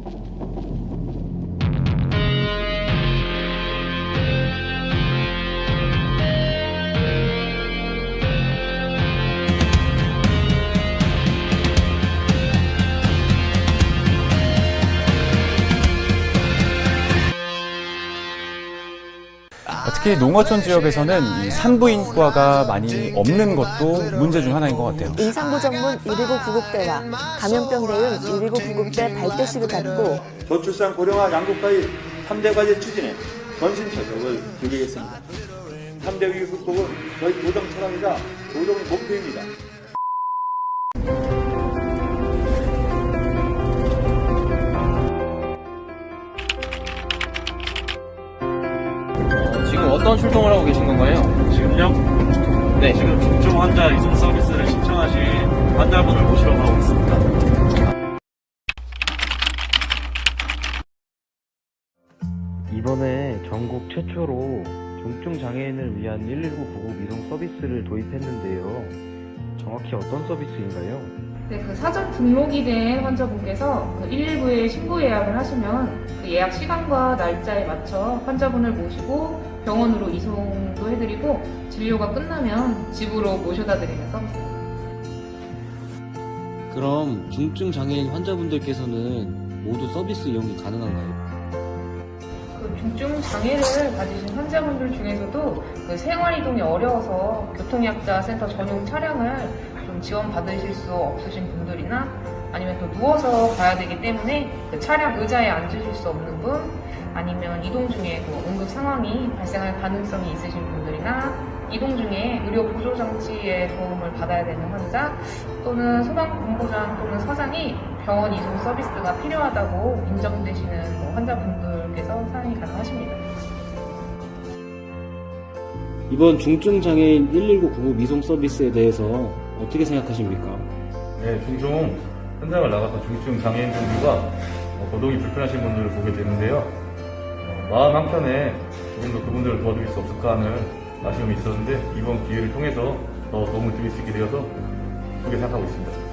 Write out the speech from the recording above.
Thank you. 특히 농어촌 지역에서는 이 산부인과가 많이 없는 것도 문제 중 하나인 것 같아요. 임산부 전문 119 구급대와 감염병 대응 119 구급대 발대식을 갖고 저출산 고령화 양극화의 3대 과제 추진에 전신 타격을 기울이겠습니다. 3대 위기 극복은 저희 도정 철학이자 도정의 목표입니다. 어떤 출동을 하고 계신 건가요? 지금요? 네. 지금 중증 환자 이송 서비스를 신청하신 환자분을 모시러 가고 있습니다. 이번에 전국 최초로 중증 장애인을 위한 119 구급 이동 서비스를 도입했는데요. 정확히 어떤 서비스인가요? 네, 그 사전 등록이 된 환자분께서 그 119에 신고 예약을 하시면 그 예약 시간과 날짜에 맞춰 환자분을 모시고 병원으로 이송도 해드리고 진료가 끝나면 집으로 모셔다 드리는 서비스입니다. 그럼 중증 장애인 환자분들께서는 모두 서비스 이용이 가능한가요? 그 중증 장애를 가지신 환자분들 중에서도 그 생활 이동이 어려워서 교통약자 센터 전용 차량을 좀 지원 받으실 수 없으신 분들이나 아니면 또 누워서 가야 되기 때문에 그 차량 의자에 앉으실 수 없는 분 아니면 이동 중에 뭐 응급 상황이 발생할 가능성이 있으신 분들이나 이동 중에 의료 보조 장치의 도움을 받아야 되는 환자 또는 소방공무장 또는 서장이 병원 이송 서비스가 필요하다고 인정되시는 뭐 환자분들께서 사용이 가능하십니다. 이번 중증 장애인 119 구급 이송 서비스에 대해서 어떻게 생각하십니까? 네, 종종 현장을 나가서 중증 장애인 분들과 어, 거동이 불편하신 분들을 보게 되는데요. 어, 마음 한켠에 조금 더 그분들을 도와줄 수 없을까 하는 아쉬움이 있었는데 이번 기회를 통해서 더 도움을 드릴 수 있게 되어서 기쁘게 생각하고 있습니다.